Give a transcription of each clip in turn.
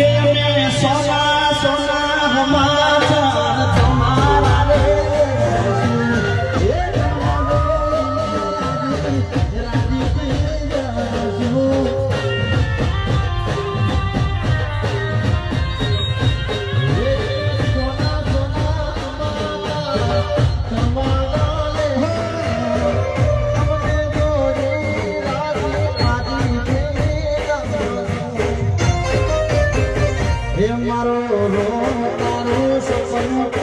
में सोना सोना रम હે મારો રો તારો સપનું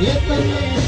Let the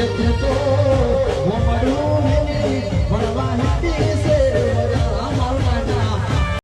Entre todos.